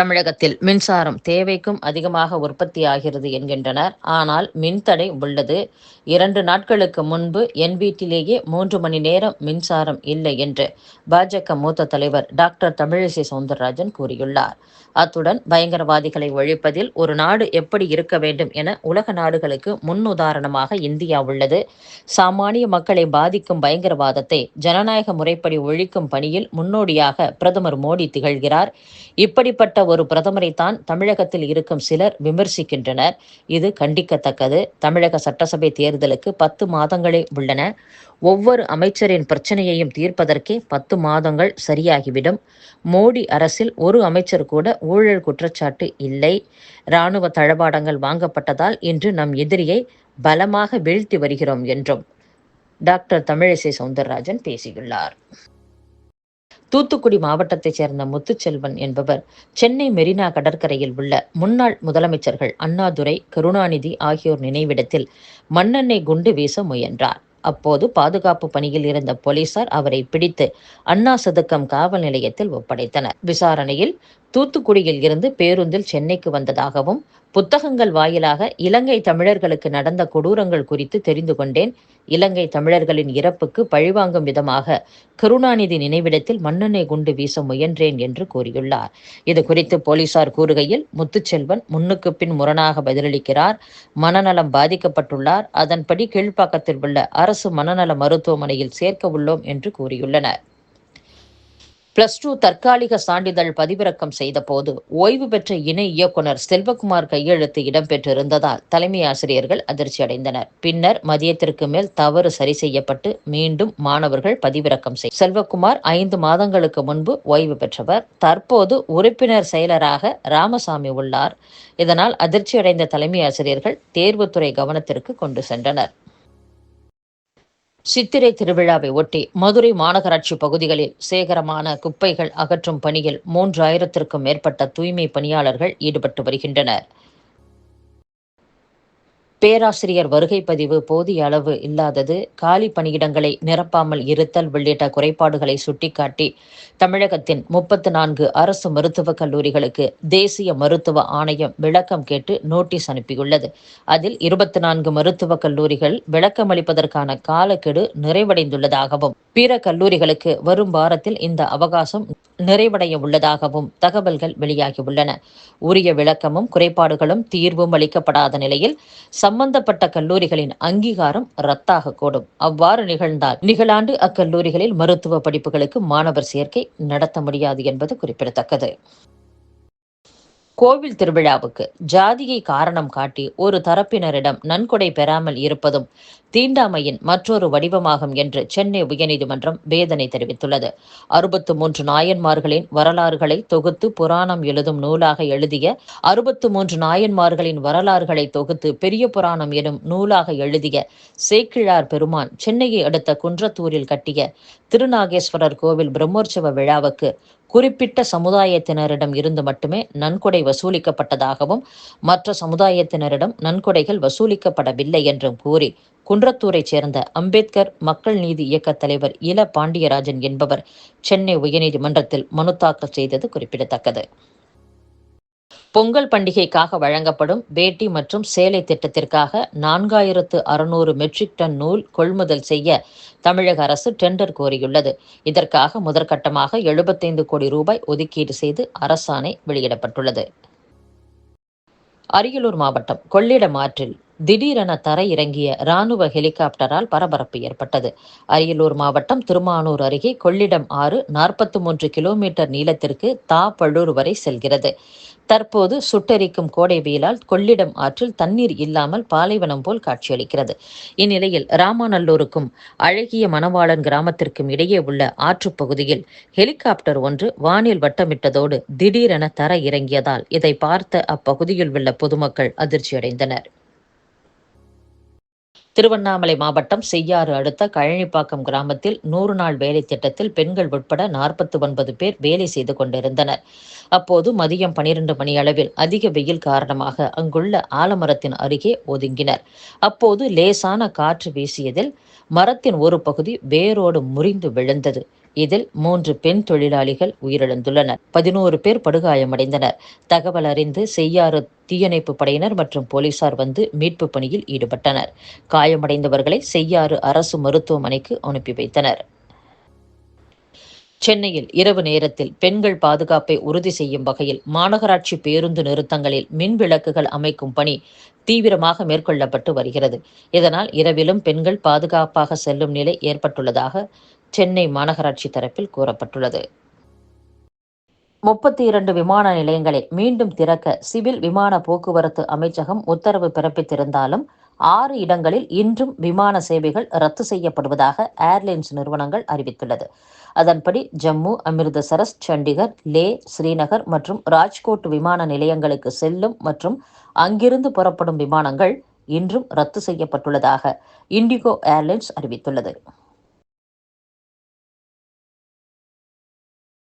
தமிழகத்தில் மின்சாரம் தேவைக்கும் அதிகமாக உற்பத்தி ஆகிறது என்கின்றனர். ஆனால் மின்தடை உள்ளது. இரண்டு நாட்களுக்கு முன்பு என் வீட்டிலேயே மூன்று மணி நேரம் மின்சாரம் இல்லை என்று பாஜக மூத்த தலைவர் டாக்டர் தமிழிசை சவுந்தரராஜன் கூறியுள்ளார். அத்துடன் பயங்கரவாதிகளை ஒழிப்பதில் ஒரு நாடு எப்படி இருக்க வேண்டும் என உலக நாடுகளுக்கு முன்னுதாரணமாக இந்தியா உள்ளது. சாமானிய மக்களை பாதிக்கும் பயங்கரவாதத்தை ஜனநாயக முறைப்படி ஒழிக்கும் பணியில் முன்னோடியாக பிரதமர் மோடி திகழ்கிறார். இப்படிப்பட்ட ஒரு பிரதமரைத்தான் தமிழகத்தில் இருக்கும் சிலர் விமர்சிக்கின்றனர். இது கண்டிக்கத்தக்கது. தமிழக சட்டசபை தேர்தலுக்கு பத்து மாதங்களே உள்ளன. ஒவ்வொரு அமைச்சரின் பிரச்சனையையும் தீர்ப்பதற்கே பத்து மாதங்கள் சரியாகிவிடும். மோடி அரசில் ஒரு அமைச்சர் கூட ஊழல் குற்றச்சாட்டு இல்லை. இராணுவ தளவாடங்கள் வாங்கப்பட்டதால் இன்று நம் எதிரியை பலமாக வீழ்த்தி வருகிறோம் என்றும் டாக்டர் தமிழிசை சவுந்தரராஜன் பேசியுள்ளார். தூத்துக்குடி மாவட்டத்தைச் சேர்ந்த முத்துச்செல்வன் என்பவர் சென்னை மெரினா கடற்கரையில் உள்ள முன்னாள் முதலமைச்சர்கள் அண்ணாதுரை கருணாநிதி ஆகியோர் நினைவிடத்தில் மண்ணெண்ணெய் குண்டு வீச முயன்றார். அப்போது பாதுகாப்பு பணியில் இருந்த போலீசார் அவரை பிடித்து அண்ணா சதுக்கம் காவல் நிலையத்தில் ஒப்படைத்தனர். விசாரணையில் தூத்துக்குடியில் இருந்து பேருந்தில் சென்னைக்கு வந்ததாகவும் புத்தகங்கள் வாயிலாக இலங்கை தமிழர்களுக்கு நடந்த கொடூரங்கள் குறித்து தெரிந்து கொண்டேன். இலங்கை தமிழர்களின் இறப்புக்கு பழிவாங்கும் விதமாக கருணாநிதி நினைவிடத்தில் மண்ணெண்ணெய் குண்டு வீச முயன்றேன் என்று கூறியுள்ளார். இது குறித்து போலீசார் கூறுகையில் முத்துச்செல்வன் முன்னுக்கு பின் முரணாக பதிலளிக்கிறார். மனநலம் பாதிக்கப்பட்டுள்ளார். அதன்படி கீழ்ப்பாக்கத்தில் உள்ள அரசு மனநல மருத்துவமனையில் சேர்க்க உள்ளோம் என்று கூறியுள்ளனர். பிளஸ் டூ தற்காலிக சான்றிதழ் பதிவிறக்கம் செய்தபோது ஓய்வு பெற்ற இணை இயக்குனர் செல்வகுமார் கையெழுத்து இடம்பெற்றிருந்ததால் தலைமை ஆசிரியர்கள் அதிர்ச்சி அடைந்தனர். பின்னர் மதியத்திற்கு மேல் தவறு சரி செய்யப்பட்டு மீண்டும் மாணவர்கள் பதிவிறக்கம் செய் செல்வகுமார் ஐந்து மாதங்களுக்கு முன்பு ஓய்வு பெற்றவர். தற்போது உறுப்பினர் செயலராக ராமசாமி உள்ளார். இதனால் அதிர்ச்சியடைந்த தலைமை ஆசிரியர்கள் தேர்வுத்துறை கவனத்திற்கு கொண்டு சென்றனர். சித்திரை திருவிழாவை ஒட்டி மதுரை மாநகராட்சி பகுதிகளில் சேகரமான குப்பைகள் அகற்றும் பணியில் மூன்றாயிரத்திற்கும் மேற்பட்ட தூய்மை பணியாளர்கள் ஈடுபட்டு வருகின்றனர். பேராசிரியர் வருகை பதிவு போதிய அளவு இல்லாதது காலி பணியிடங்களை நிரப்பாமல் இருத்தல் உள்ளிட்ட குறைபாடுகளை சுட்டிக்காட்டி தமிழகத்தின் முப்பத்து நான்கு அரசு மருத்துவக் கல்லூரிகளுக்கு தேசிய மருத்துவ ஆணையம் விளக்கம் கேட்டு நோட்டீஸ் அனுப்பியுள்ளது. அதில் இருபத்தி நான்கு மருத்துவக் கல்லூரிகள் விளக்கம் அளிப்பதற்கான காலக்கெடு நிறைவடைந்துள்ளதாகவும் பிற கல்லூரிகளுக்கு வரும் வாரத்தில் இந்த அவகாசம் நிறைவடைய உள்ளதாகவும் தகவல்கள் வெளியாகியுள்ளன. உரிய விளக்கமும் குறைபாடுகளும் தீர்வும் அளிக்கப்படாத நிலையில் சம்பந்தப்பட்ட கல்லூரிகளின் அங்கீகாரம் ரத்தாகக்கூடும் அவ்வாறு நிகழ்ந்தால் நிகழாண்டு அக்கல்லூரிகளில் மருத்துவ படிப்புகளுக்கு மாணவர் சேர்க்கை நடத்த முடியாது என்பது குறிப்பிடத்தக்கது. கோவில் திருவிழாவுக்கு ஜாதியை காரணம் காட்டி ஒரு தரப்பினரிடம் நன்கொடை பெறாமல் இருப்பதும் தீண்டாமையின் மற்றொரு வடிவமாகும் என்று சென்னை உயர்நீதிமன்றம் வேதனை தெரிவித்துள்ளது. அறுபத்து மூன்று நாயன்மார்களின் வரலாறுகளை தொகுத்து புராணம் எழுதும் நூலாக எழுதிய அறுபத்து மூன்று நாயன்மார்களின் வரலாறுகளை தொகுத்து பெரிய புராணம் எனும் நூலாக எழுதிய சேக்கிழார் பெருமான் சென்னையை அடுத்த குன்றத்தூரில் கட்டிய திருநாகேஸ்வரர் கோவில் பிரம்மோற்சவ விழாவுக்கு குறிப்பிட்ட சமுதாயத்தினரிடம் இருந்து மட்டுமே நன்கொடை வசூலிக்கப்பட்டதாகவும் மற்ற சமுதாயத்தினரிடம் நன்கொடைகள் வசூலிக்கப்படவில்லை என்றும் கூறி குன்றத்தூரைச் சேர்ந்த அம்பேத்கர் மக்கள் நீதி இயக்க தலைவர் இல பாண்டியராஜன் என்பவர் சென்னை உயர்நீதிமன்றத்தில் மனு தாக்கல் செய்தது குறிப்பிடத்தக்கது. பொங்கல் பண்டிகைக்காக வழங்கப்படும் வேட்டி மற்றும் சேலை திட்டத்திற்காக நான்காயிரத்து அறுநூறு மெட்ரிக் டன் நூல் கொள்முதல் செய்ய தமிழக அரசு டெண்டர் கோரியுள்ளது. இதற்காக முதற்கட்டமாக எழுபத்தைந்து கோடி ரூபாய் ஒதுக்கீடு செய்து அரசாணை வெளியிடப்பட்டுள்ளது. அரியலூர் மாவட்டம் கொள்ளிடம் ஆற்றில் திடீரென தரை இறங்கிய ராணுவ ஹெலிகாப்டரால் பரபரப்பு ஏற்பட்டது. அரியலூர் மாவட்டம் திருமானூர் அருகே கொள்ளிடம் ஆறு நாற்பத்தி மூன்று கிலோமீட்டர் நீளத்திற்கு தாப்பழூர் வரை செல்கிறது. தற்போது சுட்டெரிக்கும் கோடை வெயிலால் கொள்ளிடம் ஆற்றில் தண்ணீர் இல்லாமல் பாலைவனம் போல் காட்சியளிக்கிறது. இந்நிலையில் ராமாநல்லூருக்கும் அழகிய மணவாளன் கிராமத்திற்கும் இடையே உள்ள ஆற்றுப் பகுதியில் ஹெலிகாப்டர் ஒன்று வானில் வட்டமிட்டதோடு திடீரென தர இறங்கியதால் இதை பார்த்த அப்பகுதியில் உள்ள பொதுமக்கள் அதிர்ச்சியடைந்தனர். திருவண்ணாமலை மாவட்டம் செய்யாறு அடுத்த கழனிப்பாக்கம் கிராமத்தில் நூறு நாள் வேலை திட்டத்தில் பெண்கள் உட்பட நாற்பத்தி ஒன்பது பேர் வேலை செய்து கொண்டிருந்தனர். அப்போது மதியம் பனிரெண்டு மணி அளவில் அதிக வெயில் காரணமாக அங்குள்ள ஆலமரத்தின் அருகே ஒதுங்கினர். அப்போது லேசான காற்று வீசியதில் மரத்தின் ஒரு பகுதி வேரோடு முறிந்து விழுந்தது. இதில் மூன்று பெண் தொழிலாளிகள் உயிரிழந்துள்ளனர். பதினோரு பேர் படுகாயமடைந்தனர். தகவல் அறிந்து செய்யாறு தீயணைப்பு படையினர் மற்றும் போலீசார் வந்து மீட்பு பணியில் ஈடுபட்டனர். காயமடைந்தவர்களை செய்யாறு அரசு மருத்துவமனைக்கு அனுப்பி வைத்தனர். சென்னையில் இரவு நேரத்தில் பெண்கள் பாதுகாப்பை உறுதி செய்யும் வகையில் மாநகராட்சி பேருந்து நிறுத்தங்களில் மின் விளக்குகள் அமைக்கும் பணி தீவிரமாக மேற்கொள்ளப்பட்டு வருகிறது. இதனால் இரவிலும் பெண்கள் பாதுகாப்பாக செல்லும் நிலை ஏற்பட்டுள்ளதாக சென்னை மாநகராட்சி தரப்பில் கூறப்பட்டுள்ளது. முப்பத்தி இரண்டு விமான நிலையங்களை மீண்டும் திறக்க சிவில் விமான போக்குவரத்து அமைச்சகம் உத்தரவு பிறப்பித்திருந்தாலும் ஆறு இடங்களில் இன்றும் விமான சேவைகள் ரத்து செய்யப்படுவதாக ஏர்லைன்ஸ் நிறுவனங்கள் அறிவித்துள்ளது. அதன்படி ஜம்மு அமிர்தசரஸ் சண்டிகர் லே ஸ்ரீநகர் மற்றும் ராஜ்கோட் விமான நிலையங்களுக்கு செல்லும் மற்றும் அங்கிருந்து புறப்படும் விமானங்கள் இன்றும் ரத்து செய்யப்பட்டுள்ளதாக இண்டிகோ ஏர்லைன்ஸ் அறிவித்துள்ளது.